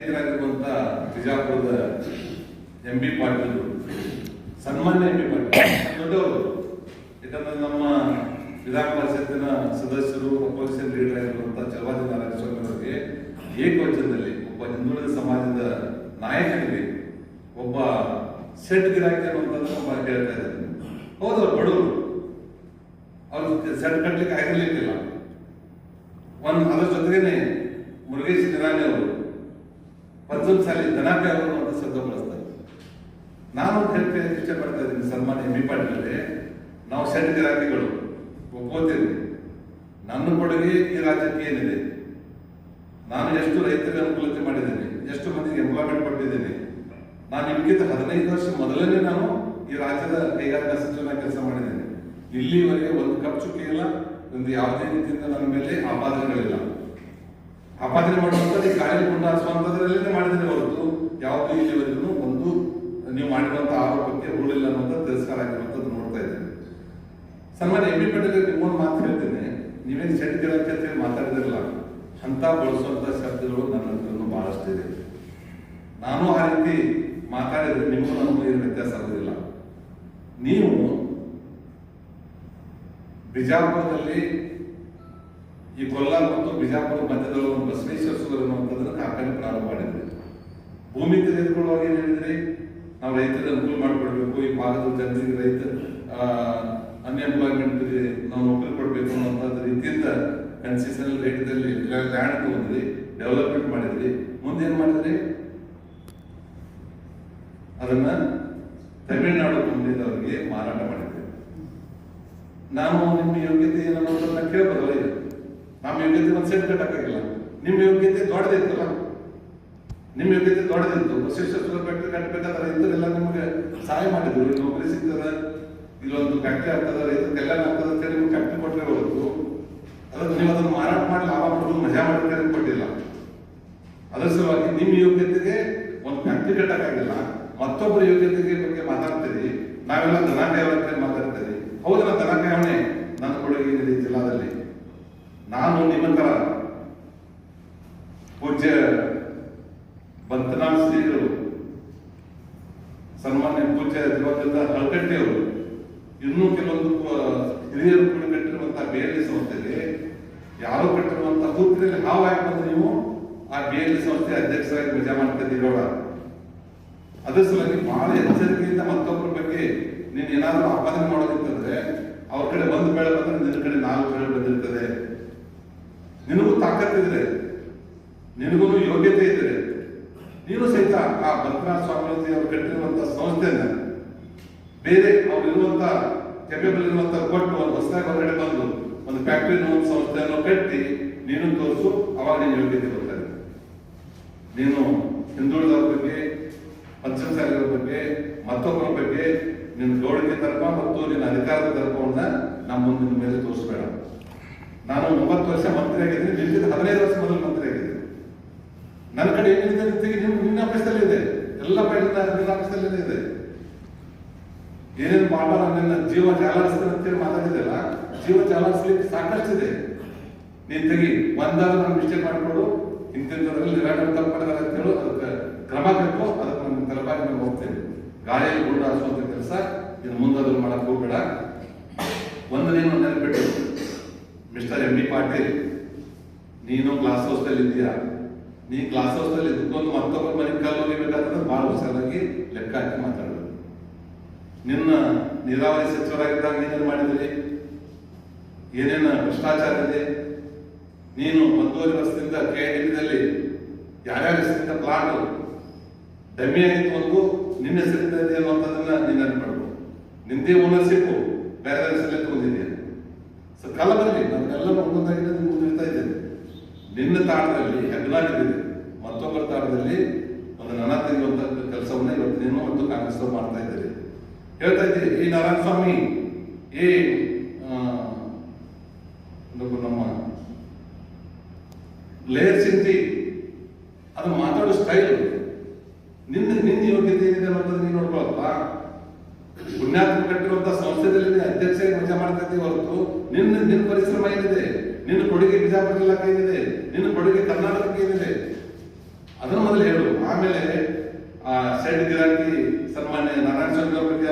ಆಗಿರುವಂತ ಬಿಜಾಪುರದ ಎಂಬಿ ಪಾಟೀಲ್ ಸನ್ಮಾನ್ಯ ಎಂ ಪಾಟೀಲ್ ದೊಡ್ಡವರು ಯಾಕಂದ್ರೆ ನಮ್ಮ ವಿಧಾನ ಪರಿಷತ್ತಿನ ಸದಸ್ಯರು ಅಪೋಸಿಷನ್ ಲೀಡರ್ ಆಗಿರುವಂತಹ ಚಲವಾದಿ ನಾರಾಯಣಸ್ವಾಮಿ ಅವರಿಗೆ ಏಕವಚನದಲ್ಲಿ ಒಬ್ಬ ಹಿಂದುಳಿದ ಸಮಾಜದ ನಾಯಕನಿಗೆ ಒಬ್ಬ ಸೆಟ್ ಗಿರಾಕಿ ಅನ್ನುವಂಥದ್ದು ಹೇಳ್ತಾ ಇದ್ದಾರೆ. ಹೌದು, ಅವ್ರು ಬಡವರು. ಅವ್ರು ಸೆಟ್ ಕಟ್ಟಲಿಕ್ಕೆ ಆಗಿರ್ಲಿಕ್ಕಿಲ್ಲ. ಒಂದು ಅದ್ರ ಜೊತೆಗೇನೆ ಮುರುಗೇಶ್ ನಿರಾಣಿ ಅವರು ಪಂಚಮ ಸಾಲಿ ದನಾಕ ಅವರು ಅಂತ ಶಬ್ದ ಬಳಸ್ತಾರೆ ನಾನು ಹೇಳ್ತೇನೆ ಹೇಳ್ತಾ ಇಷ್ಟಪಡ್ತಾ ಇದ್ದೀನಿ ಸನ್ಮಾನ್ಯ ಎಂ ನಾವು ಸೆಟ್ ಗಿರಾಕಿಗಳು ಒಪ್ಕೋತೀವಿ ನನ್ನ ಕೊಡುಗೆ ಈ ರಾಜ್ಯಕ್ಕೆ ಏನಿದೆ? ನಾನು ಎಷ್ಟು ರೈತರಿಗೆ ಅನುಕೂಲತೆ ಮಾಡಿದ್ದೇನೆ? ಎಷ್ಟು ಮಂದಿಗೆ ಎಂಪ್ಲಾಯ್ಮೆಂಟ್ ಕೊಟ್ಟಿದ್ದೇನೆ? ನಾನು ನಿಮಗಿಂತ ಹದಿನೈದು ವರ್ಷ ಮೊದಲನೇ ನಾನು ಈ ರಾಜ್ಯದ ಕೈಗಾರಿಕಾ ಸಚಿವನ ಕೆಲಸ ಮಾಡಿದ್ದೇನೆ. ಇಲ್ಲಿವರೆಗೆ ಒಂದು ಖರ್ಚು ಇಲ್ಲ, ಒಂದು ಯಾವುದೇ ರೀತಿಯಿಂದ ನನ್ನ ಮೇಲೆ ಆಪಾದನೆಗಳಿಲ್ಲ. ಆಪಾದನೆ ಮಾಡುವಂಥದ್ದು ಈ ಮಾಡಿದರೆ ಗುಂಡಾರಿಸುವಂಥದ್ರಲ್ಲೇ ಮಾಡಿದ್ದೇನೆ ಹೊರತು ಯಾವುದು ಇಲ್ಲಿವರೆಗೂ ಒಂದು ನೀವು ಮಾಡಿರುವಂಥ ಆರೋಪಕ್ಕೆ ಉಳಿಲ್ಲ ಅನ್ನೋದು ತಿರಸ್ಕಾರ ಆಗಿರುವಂಥದ್ದು ನೋಡ್ತಾ ಇದ್ದೇನೆ. ಸನ್ಮಾನ್ಯ ಎಂ. ಬಿ. ಪಟೇಲ್ ನಿಮ್ಮೊಂದು ಮಾತು ಹೇಳ್ತೇನೆ. ನೀವೇನು ಸೆಟ್ ಹೇಳಿ ಮಾತಾಡಿದಿರಲ್ಲ ಅಂತ ಬಳಸುವಂತ ಶಬ್ದಗಳು ನನ್ನ ಹತ್ರನೂ ಬಹಳಷ್ಟು ಇದೆ. ನಾನು ಆ ರೀತಿ ಮಾತಾಡಿದ್ರೆ ನಿಮಗೂ ನನಗೂ ಏನು ವ್ಯತ್ಯಾಸ ಆಗೋದಿಲ್ಲ ನೀವು ಬಿಜಾಪುರದಲ್ಲಿ ಈ ಕೊಲ್ಲಾರ ಮತ್ತು ಬಿಜಾಪುರ ಮಧ್ಯದಲ್ಲಿ ಒಂದು ಬಸವೇಶ್ವರ ಅನ್ನುವಂಥದ್ದನ್ನು ಕಾರ್ಖಾನೆ ಪ್ರಾರಂಭ ಮಾಡಿದ್ರು ಭೂಮಿ ತೆಗೆದುಕೊಳ್ಳುವಾಗ ಏನ್ ಹೇಳಿದ್ರಿ ನಾವು ರೈತರಿಗೆ ಅನುಕೂಲ ಮಾಡಿಕೊಡ್ಬೇಕು, ಈ ಭಾಗದ ಜನರಿಗೆ ರೈತ ಅನ್ಎಂಪ್ಲಾಯ್ಮೆಂಟ್ ನಾವು ನೌಕರಿ ಕೊಡಬೇಕು ಅನ್ನೋಂಥದ್ದು ರೀತಿಯಿಂದ ಕನ್ಸೆಷನಲ್ ರೇಟ್ದಲ್ಲಿ ಲ್ಯಾಂಡ್ ತಗೊಂಡ್ರಿ ಡೆವಲಪ್ಮೆಂಟ್ ಮಾಡಿದ್ರಿ ಮುಂದೆ ಏನು ಮಾಡಿದ್ರಿ? ಅದನ್ನ ತಮಿಳುನಾಡು ಕಂಪನಿದವರಿಗೆ ಮಾರಾಟ ಮಾಡಿದ್ರಿ ನಾನು ನಿಮ್ಮ ಯೋಗ್ಯತೆ ಏನನ್ನೋದನ್ನ ಕೇಳಬಲ್ಲ ನಮ್ಮ ಯೋಗ್ಯತೆ ಒಂದು ಸೆಟ್ ಕಟ್ಟಕ್ಕಾಗಿಲ್ಲ ನಿಮ್ಮ ಯೋಗ್ಯತೆ ದೊಡ್ಡದಿತ್ತಲ್ಲ ನಿಮ್ಮ ಯೋಗ್ಯತೆ ದೊಡ್ಡದಿತ್ತು ಬಸವೇಶ್ವರ ಫ್ಯಾಕ್ಟ್ರಿ ಕಟ್ಟಬೇಕಾದ್ರೆ ರೈತರೆಲ್ಲ ನಿಮಗೆ ಸಹಾಯ ಮಾಡಿದ್ರು. ನೌಕರಿ ಸಿಗ್ತದ ಇಲ್ಲೊಂದು ಫ್ಯಾಕ್ಟ್ರಿ ಆಗ್ತದ ಅಂತ ಹೇಳಿ ನಿಮ್ಗೆ ಫ್ಯಾಕ್ಟ್ರಿ ಕೊಟ್ಟರೆ ಹೊರತು ಅದಕ್ಕೆ ನೀವು ಅದನ್ನು ಮಾರಾಟ ಮಾಡಿ ಲಾಭ ಮಾಡೋದು ಮಜಾ ಮಾಡೋದಕ್ಕೆ ಕೊಟ್ಟಿಲ್ಲ. ಅದರ ಸಲುವಾಗಿ ನಿಮ್ಮ ಯೋಗ್ಯತೆಗೆ ಒಂದು ಫ್ಯಾಕ್ಟ್ರಿ ಕಟ್ಟಕ್ಕಾಗಿಲ್ಲ ಮತ್ತೊಬ್ಬರ ಯೋಗ್ಯತೆಗೆ ಬಗ್ಗೆ ಮಾತಾಡ್ತೀರಿ. ನಾವೆಲ್ಲ ದನ ಕಾಯೋಕೆ ಮಾತಾಡ್ತೀರಿ. ಹೌದಲ್ಲ ದನ ಕಾಯವಣೆ ನನ್ನ ಕೊಡುಗೆ ಏನಿದೆ ಜಿಲ್ಲಾದಲ್ಲಿ? ನಾನು ನಿಮ್ಮ ತರ ಪೂಜ್ಯ ಬಂತನಾಥ್ ಶ್ರೀಗಳು ಸನ್ಮಾನ್ಯ ಪೂಜ್ಯ ದಿವಂಗತ ಹಳಕಟ್ಟೆಯವರು, ಇನ್ನೂ ಕೆಲವೊಂದು ಹಿರಿಯರು ಕೂಡ ಕಟ್ಟಿರುವಂತಹ ಬೇರೆ ಸಂಸ್ಥೆಗೆ ಯಾರು ಕಟ್ಟಿರುವಂತಹ ಹುದ್ದೆಯಲ್ಲಿ ಹಾವು ಹಾಕಿ ಬಂದು ನೀವು ಆ ಬೇರೆ ಸಂಸ್ಥೆ ಅಧ್ಯಕ್ಷರಾಗಿ ಮಜಾ ಮಾಡ್ಕೊತೀರಲ್ಲ ಅದರ ಸಲುವಾಗಿ ಬಹಳ ಎಚ್ಚರಿಕೆಯಿಂದ ಮತ್ತೊಬ್ಬರ ಬಗ್ಗೆ ನೀನು ಏನಾದರೂ ಆಪಾದನೆ ಮಾಡೋದಿತ್ತಂದ್ರೆ ಅವ್ರ ಕಡೆ ಒಂದು ಬೆಳೆ ಬಂದ್ರೆ ನಿನ್ನ ಕಡೆ ನಾಲ್ಕು ಬೆಳೆ ಬಂದಿರ್ತದೆ. ನಿನಗೂ ತಾಕತ್ತಿದ್ರೆ ನಿನಗೂ ಯೋಗ್ಯತೆ ಇದ್ರೆ, ನೀನು ಸಹಿತ ಆ ಭದ್ರನಾಥ ಸ್ವಾಮೀಜಿ ಅವರು ಕಟ್ಟಿರುವಂತಹ ಸಂಸ್ಥೆನ ಬೇರೆ ಅವ್ರು ಇರುವಂತ ಕೆಪೇಬಲ್ ಇರುವಂತ ಕೊಟ್ಟು ಒಂದು ಹೊಸದಾಗಿ ಹೊರಗಡೆ ಬಂದು ಒಂದು ಫ್ಯಾಕ್ಟರಿ ಒಂದು ಸಂಸ್ಥೆಯನ್ನು ಕಟ್ಟಿ ನೀನು ತೋರಿಸು, ಅವಾಗ ನಿನ್ನ ಯೋಗ್ಯತೆ ಬರ್ತದೆ ನೀನು ಹಿಂದುಳಿದವ್ರ ಬಗ್ಗೆ, ಪಂಚಮಸಾಲಿಗಳ ಬಗ್ಗೆ, ಮತ್ತೊಬ್ಬರ ಬಗ್ಗೆ ನಿನ್ನ ಗೌಡಿಕೆ ತರ್ಪ ಮತ್ತು ನಿನ್ನ ಅಧಿಕಾರದ ತರ್ಪವನ್ನ ನಮ್ಮ ಮುಂದಿನ ಮೇಲೆ ತೋರಿಸ್ಬೇಡ. ನಾನು ಒಂಬತ್ತು ವರ್ಷ ಮಂತ್ರಿ ಆಗಿದ್ದೀನಿ ನಿನ್ಗಿಂತ ಹದಿನೈದು ವರ್ಷ ಮೊದಲು ಮಂತ್ರಿ ಆಗಿದೆ ನನ್ನ ಕಡೆ ಏನಿದೆ ನಿಮ್ಮ ನಿನ್ನ ಆಫೀಸಲ್ಲಿ ಇದೆ. ಎಲ್ಲ ಫೈಲ್ ನಿನ್ನ ಆಫೀಸಲ್ಲಿ ಇದೆ. ಏನೇನು ಮಾಡಬಾರ ನನ್ನ ಜೀವ ಜಾಲಾಡಿಸ್ತಾರೆ ಅಂತೇಳಿ ಜೀವ ಜಾಲಾಡಿಸ್ಲಿಕ್ಕೆ ಸಾಕಷ್ಟಿದೆ. ನೀನ್ ತೆಗಿ, ಒಂದಾದ್ರೂ ನಾನು ಮಿಸ್ಟೇಕ್ ಮಾಡಿಕೊಡು ಇಂಥದ್ರಲ್ಲಿ ನಿರಾಕರಣೆ ತಪ್ಪು ಮಾಡಿದಾರೆ ಅಂತ ಹೇಳು, ಅದಕ್ಕೆ ಕ್ರಮ ಬೇಕು, ಅದಕ್ಕೆ ನಾನು ತಲುಪಾಗಿ ನಾನು ಹೋಗ್ತೇನೆ. ಗಾಳಿಯಲ್ಲಿ ಗುಂಡು ಹಾರಿಸುವಂತ ಕೆಲಸ, ಇನ್ನು ಮುಂದಾದ್ರೂ ಮಾಡಕ್ ಹೋಗ್ಬೇಡ ಒಂದು ನೀನು ನೆನಪಿಟ್ಟು ಮಿಸ್ಟರ್ ಎಂ ಬಿ ಪಾಟೀಲ್ ನೀನು ಕ್ಲಾಸ್ ಹೌಸ್ದಲ್ಲಿ ಇದೆಯಾ ನೀ ಕ್ಲಾಸ್ ಹೌಸ್ದಲ್ಲಿ ಇದ್ಕೊಂಡು ಮತ್ತೊಬ್ಬರ ಮನೆ ಕಾಲು ಹೋಗಿಬೇಕಾದ್ರೆ ಭಾಳ ಹುಷಾರಾಗಿ ಲೆಕ್ಕ ಹಾಕಿ ಮಾತಾಡೋದು ನಿನ್ನ ನೀರಾವರಿ ಸಚಿವರಾಗಿದ್ದಾಗ ನೀನೇನು ಮಾಡಿದ್ರಿ? ಏನೇನು ಭ್ರಷ್ಟಾಚಾರ ಇದೆ? ನೀನು ಒಂದೂವರೆ ವರ್ಷದಿಂದ ಕೆ ಡಿದಲ್ಲಿ ಯಾರ್ಯಾರ ಹೆಸರಿಂದ ಪ್ಲಾಟ್ ಡಮ್ಮಿ ಆಗಿತ್ತು ಒಂದು, ನಿನ್ನ ಹೆಸರಿಂದ ಇದೆ ಅನ್ನುವಂಥದ್ದನ್ನ ನೀನು ನೆನಪಡ್ಬೇಕು ನಿಂದೇ ಓನರ್ಶಿಪ್ ಬೇರೆ ಹೆಸರಲ್ಲಿ ತಗೊಂಡಿದ್ಯಾ ಸೊ ಕಾಲ ಬರಲಿ ನಮ್ಮೆಲ್ಲ ಒಂದೊಂದಾಗಿ ಮುಂದಿಡ್ತಾ ಇದ್ದೇನೆ ನಿನ್ನ ತಾಣದಲ್ಲಿ ಹೆಗ್ಲಾಗಿದ್ದೇನೆ ಮತ್ತೊಬ್ಬರ ತಾಣದಲ್ಲಿ ಒಂದು ನನ ತೆಗೆಯುವಂತ ಕೆಲಸವನ್ನ ಇವತ್ತು ನೀನು ಮತ್ತು ಕಾಂಗ್ರೆಸ್ ಮಾಡ್ತಾ ಇದ್ದೀರಿ. ಹೇಳ್ತಾ ಇದ್ದೀರಿ ಈ ನಾರಾಯಣ ಸ್ವಾಮಿ ಏ ನಮ್ಮ ಲೇಯರ್ ಸಿಂತಿ ಅದು ಮಾತಾಡೋ ಸ್ಟೈಲ್ ನಿನ್ನ ನಿನ್ನ ಯೋಗ್ಯತೆ ಏನಿದೆ ಅನ್ನೋದನ್ನ ನೀವು ನೋಡ್ಕೊಳಪ್ಪ. ಪುಣ್ಯಾತ್ಮ ಕಟ್ಟಿರುವಂತ ಸಂಸ್ಥೆದಲ್ಲಿ ಅಧ್ಯಕ್ಷರಿಗೆ ಮಜಾ ಮಾಡ್ತಾ ಇದ್ದೀವಿ ಹೊರತು. ನಿನ್ನ ನಿನ್ನ ಪರಿಶ್ರಮ ಏನಿದೆ? ನಿನ್ನ ಕೊಡುಗೆ ಬಿಜಾಪುರ ಜಿಲ್ಲಾಕ್ಕೆ ಏನಿದೆ ನಿನ್ನ ಕೊಡುಗೆ ಕರ್ನಾಟಕಕ್ಕೆ ಏನಿದೆ? ಅದನ್ನು ಮೊದಲು ಹೇಳು. ಆಮೇಲೆ, ಆ ಸೈಡ್ ಗಿರಾಕಿ, ಸನ್ಮಾನ್ಯ ನಾರಾಯಣ ಸ್ವಾಮಿ ಅವರಿಗೆ